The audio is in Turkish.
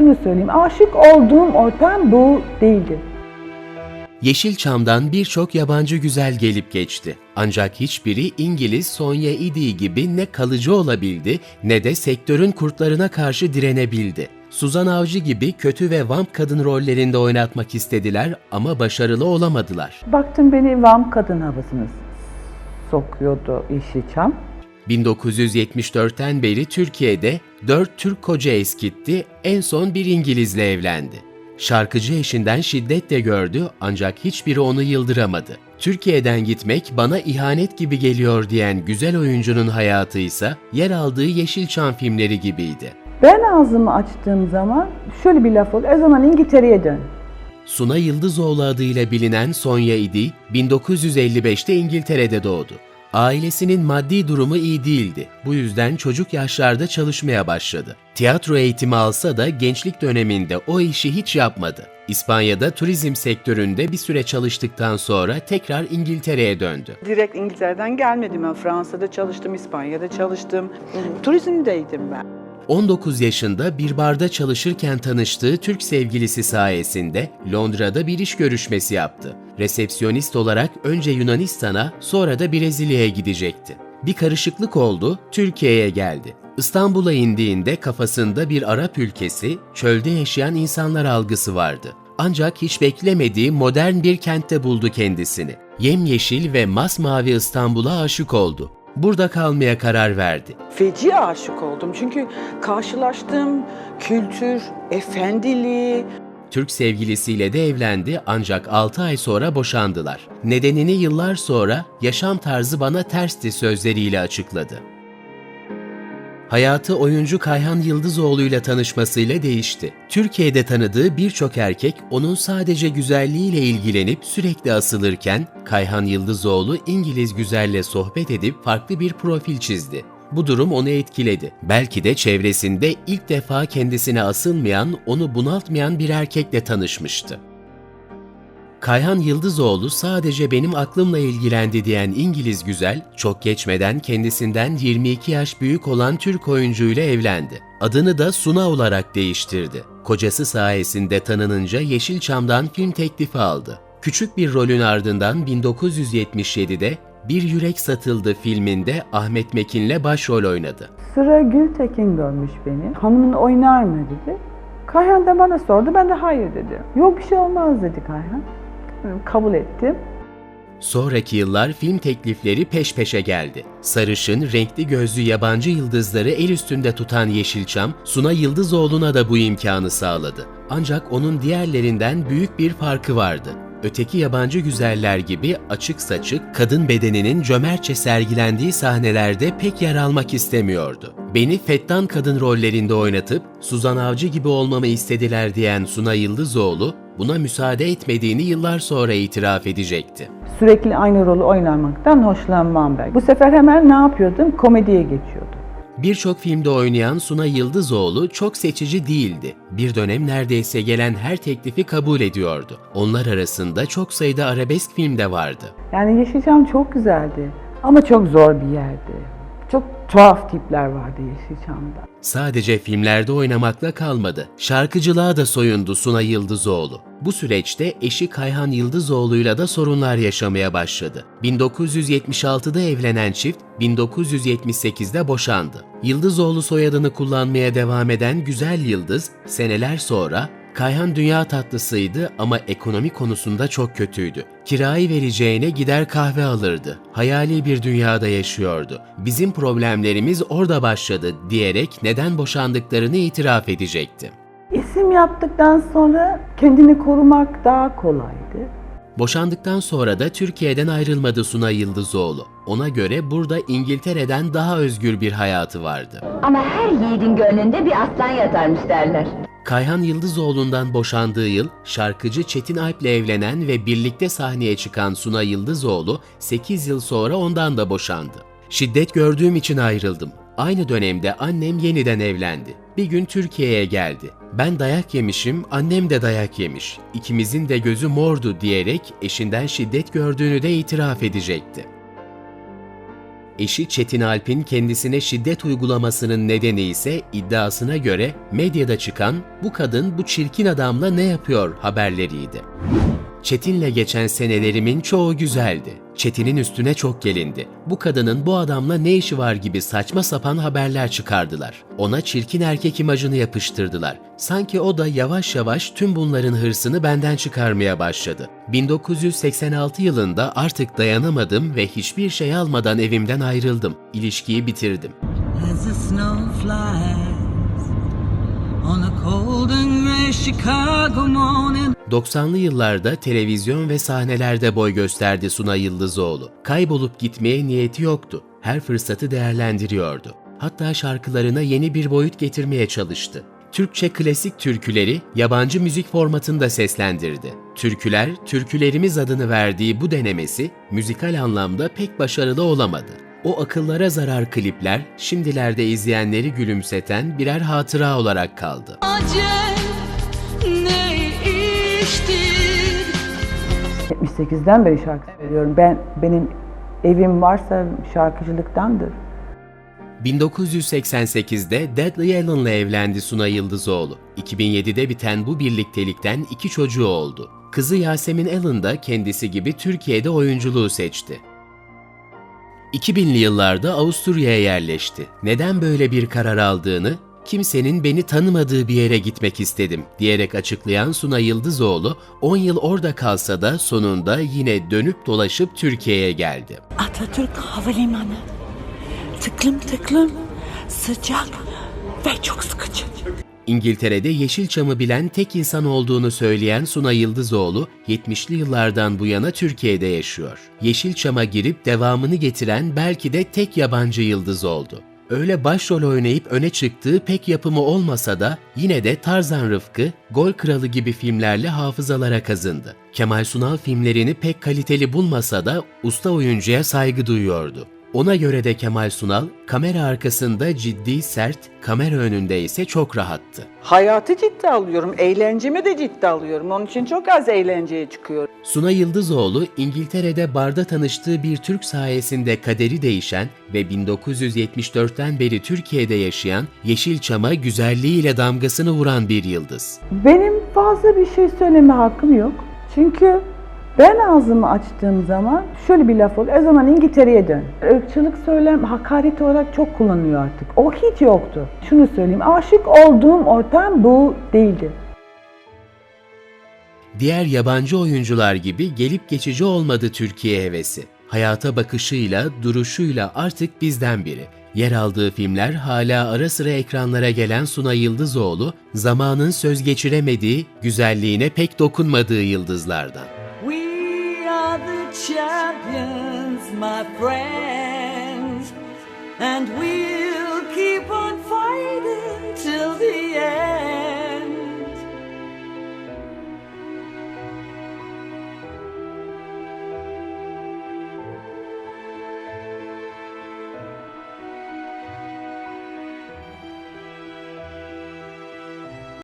şunu söyleyeyim. Aşık olduğum ortam bu değildi. Yeşilçam'dan birçok yabancı güzel gelip geçti. Ancak hiçbiri İngiliz Sonya Idi gibi ne kalıcı olabildi ne de sektörün kurtlarına karşı direnebildi. Suzan Avcı gibi kötü ve vamp kadın rollerinde oynatmak istediler ama başarılı olamadılar. Baktım beni Vam kadın havasını sokuyordu Yeşilçam. 1974'ten beri Türkiye'de 4 Türk koca eskitti, en son bir İngilizle evlendi. Şarkıcı eşinden şiddet de gördü ancak hiçbiri onu yıldıramadı. Türkiye'den gitmek bana ihanet gibi geliyor diyen güzel oyuncunun hayatı ise yer aldığı Yeşilçam filmleri gibiydi. Ben ağzımı açtığım zaman şöyle bir laf oldu. O zaman İngiltere'ye dön. Suna Yıldızoğlu adıyla bilinen Sonya İdi, 1955'te İngiltere'de doğdu. Ailesinin maddi durumu iyi değildi. Bu yüzden çocuk yaşlarda çalışmaya başladı. Tiyatro eğitimi alsa da gençlik döneminde o işi hiç yapmadı. İspanya'da turizm sektöründe bir süre çalıştıktan sonra tekrar İngiltere'ye döndü. Direkt İngiltere'den gelmedim ben. Fransa'da çalıştım, İspanya'da çalıştım. Turizmdeydim ben. 19 yaşında bir barda çalışırken tanıştığı Türk sevgilisi sayesinde Londra'da bir iş görüşmesi yaptı. Resepsiyonist olarak önce Yunanistan'a sonra da Brezilya'ya gidecekti. Bir karışıklık oldu, Türkiye'ye geldi. İstanbul'a indiğinde kafasında bir Arap ülkesi, çölde yaşayan insanlar algısı vardı. Ancak hiç beklemediği modern bir kentte buldu kendisini. Yemyeşil ve masmavi İstanbul'a aşık oldu. Burada kalmaya karar verdi. Feci aşık oldum çünkü karşılaştığım kültür, efendiliği, Türk sevgilisiyle de evlendi ancak 6 ay sonra boşandılar. Nedenini yıllar sonra yaşam tarzı bana tersti sözleriyle açıkladı. Hayatı oyuncu Kayhan Yıldızoğlu ile tanışmasıyla değişti. Türkiye'de tanıdığı birçok erkek onun sadece güzelliğiyle ilgilenip sürekli asılırken Kayhan Yıldızoğlu İngiliz güzelle sohbet edip farklı bir profil çizdi. Bu durum onu etkiledi. Belki de çevresinde ilk defa kendisine asılmayan, onu bunaltmayan bir erkekle tanışmıştı. Kayhan Yıldızoğlu sadece benim aklımla ilgilendi diyen İngiliz güzel, çok geçmeden kendisinden 22 yaş büyük olan Türk oyuncuyla evlendi. Adını da Suna olarak değiştirdi. Kocası sayesinde tanınınca Yeşilçam'dan film teklifi aldı. Küçük bir rolün ardından 1977'de Bir Yürek Satıldı filminde Ahmet Mekin'le başrol oynadı. Sıra Gültekin görmüş beni. Hanımın oynar mı dedi. Kayhan da bana sordu. Ben de hayır dedi. Yok bir şey olmaz dedi Kayhan. Kabul ettim. Sonraki yıllar film teklifleri peş peşe geldi. Sarışın, renkli gözlü yabancı yıldızları el üstünde tutan Yeşilçam, Suna Yıldızoğlu'na da bu imkanı sağladı. Ancak onun diğerlerinden büyük bir farkı vardı. Öteki yabancı güzeller gibi açık saçık, kadın bedeninin cömertçe sergilendiği sahnelerde pek yer almak istemiyordu. Beni fettan kadın rollerinde oynatıp Suzan Avcı gibi olmamı istediler diyen Suna Yıldızoğlu, buna müsaade etmediğini yıllar sonra itiraf edecekti. Sürekli aynı rolü oynamaktan hoşlanmam ben. Bu sefer hemen ne yapıyordum? Komediye geçiyordum. Birçok filmde oynayan Suna Yıldızoğlu çok seçici değildi. Bir dönem neredeyse gelen her teklifi kabul ediyordu. Onlar arasında çok sayıda arabesk film de vardı. Yani Yeşilçam çok güzeldi ama çok zor bir yerdi. Çok tuhaf tipler vardı Yeşilçam'da. Sadece filmlerde oynamakla kalmadı. Şarkıcılığa da soyundu Suna Yıldızoğlu. Bu süreçte eşi Kayhan Yıldızoğlu'yla da sorunlar yaşamaya başladı. 1976'da evlenen çift 1978'de boşandı. Yıldızoğlu soyadını kullanmaya devam eden Güzel Yıldız seneler sonra Kayhan dünya tatlısıydı ama ekonomi konusunda çok kötüydü. Kirayı vereceğine gider kahve alırdı. Hayali bir dünyada yaşıyordu. Bizim problemlerimiz orada başladı diyerek neden boşandıklarını itiraf edecekti. İsim yaptıktan sonra kendini korumak daha kolaydı. Boşandıktan sonra da Türkiye'den ayrılmadı Suna Yıldızoğlu. Ona göre burada İngiltere'den daha özgür bir hayatı vardı. Ama her yiğidin gönlünde bir aslan yatarmış derler. Kayhan Yıldızoğlu'ndan boşandığı yıl şarkıcı Çetin Alp'le evlenen ve birlikte sahneye çıkan Suna Yıldızoğlu 8 yıl sonra ondan da boşandı. Şiddet gördüğüm için ayrıldım. Aynı dönemde annem yeniden evlendi. Bir gün Türkiye'ye geldi. Ben dayak yemişim, annem de dayak yemiş. İkimizin de gözü mordu diyerek eşinden şiddet gördüğünü de itiraf edecekti. Eşi Çetin Alp'in kendisine şiddet uygulamasının nedeni ise iddiasına göre medyada çıkan bu kadın bu çirkin adamla ne yapıyor haberleriydi. Çetin'le geçen senelerimin çoğu güzeldi. Çetin'in üstüne çok gelindi. Bu kadının bu adamla ne işi var gibi saçma sapan haberler çıkardılar. Ona çirkin erkek imajını yapıştırdılar. Sanki o da yavaş yavaş tüm bunların hırsını benden çıkarmaya başladı. 1986 yılında artık dayanamadım ve hiçbir şey almadan evimden ayrıldım. İlişkiyi bitirdim. as the snow flies on a cold and gray Chicago morning. 90'lı yıllarda televizyon ve sahnelerde boy gösterdi Suna Yıldızoğlu. Kaybolup gitmeye niyeti yoktu. Her fırsatı değerlendiriyordu. Hatta şarkılarına yeni bir boyut getirmeye çalıştı. Türkçe klasik türküleri yabancı müzik formatında seslendirdi. Türküler, Türkülerimiz adını verdiği bu denemesi müzikal anlamda pek başarılı olamadı. O akıllara zarar klipler şimdilerde izleyenleri gülümseten birer hatıra olarak kaldı. ne iştir? 78'den beri şarkı söylüyorum. Ben benim evim varsa şarkıcılıktandır. 1988'de Deadly Allen'la evlendi Suna Yıldızoğlu. 2007'de biten bu birliktelikten iki çocuğu oldu. Kızı Yasemin Allen da kendisi gibi Türkiye'de oyunculuğu seçti. 2000'li yıllarda Avusturya'ya yerleşti. Neden böyle bir karar aldığını, kimsenin beni tanımadığı bir yere gitmek istedim diyerek açıklayan Suna Yıldızoğlu, 10 yıl orada kalsa da sonunda yine dönüp dolaşıp Türkiye'ye geldi. Atatürk Havalimanı. Tıklım tıklım, sıcak ve çok sıkıcı. İngiltere'de Yeşilçam'ı bilen tek insan olduğunu söyleyen Suna Yıldızoğlu, 70'li yıllardan bu yana Türkiye'de yaşıyor. Yeşilçam'a girip devamını getiren belki de tek yabancı yıldız oldu. Öyle başrol oynayıp öne çıktığı pek yapımı olmasa da yine de Tarzan Rıfkı, Gol Kralı gibi filmlerle hafızalara kazındı. Kemal Sunal filmlerini pek kaliteli bulmasa da usta oyuncuya saygı duyuyordu. Ona göre de Kemal Sunal, kamera arkasında ciddi sert, kamera önünde ise çok rahattı. Hayatı ciddi alıyorum, eğlencemi de ciddi alıyorum. Onun için çok az eğlenceye çıkıyorum. Suna Yıldızoğlu, İngiltere'de barda tanıştığı bir Türk sayesinde kaderi değişen ve 1974'ten beri Türkiye'de yaşayan Yeşilçam'a güzelliğiyle damgasını vuran bir yıldız. Benim fazla bir şey söyleme hakkım yok. Çünkü ben ağzımı açtığım zaman şöyle bir laf oluyor. O zaman İngiltere'ye dön. Irkçılık söylem hakaret olarak çok kullanılıyor artık. O hiç yoktu. Şunu söyleyeyim. Aşık olduğum ortam bu değildi. Diğer yabancı oyuncular gibi gelip geçici olmadı Türkiye hevesi. Hayata bakışıyla, duruşuyla artık bizden biri. Yer aldığı filmler hala ara sıra ekranlara gelen Suna Yıldızoğlu, zamanın söz geçiremediği, güzelliğine pek dokunmadığı yıldızlardan. champions, my friends, and we'll keep on fighting till the end.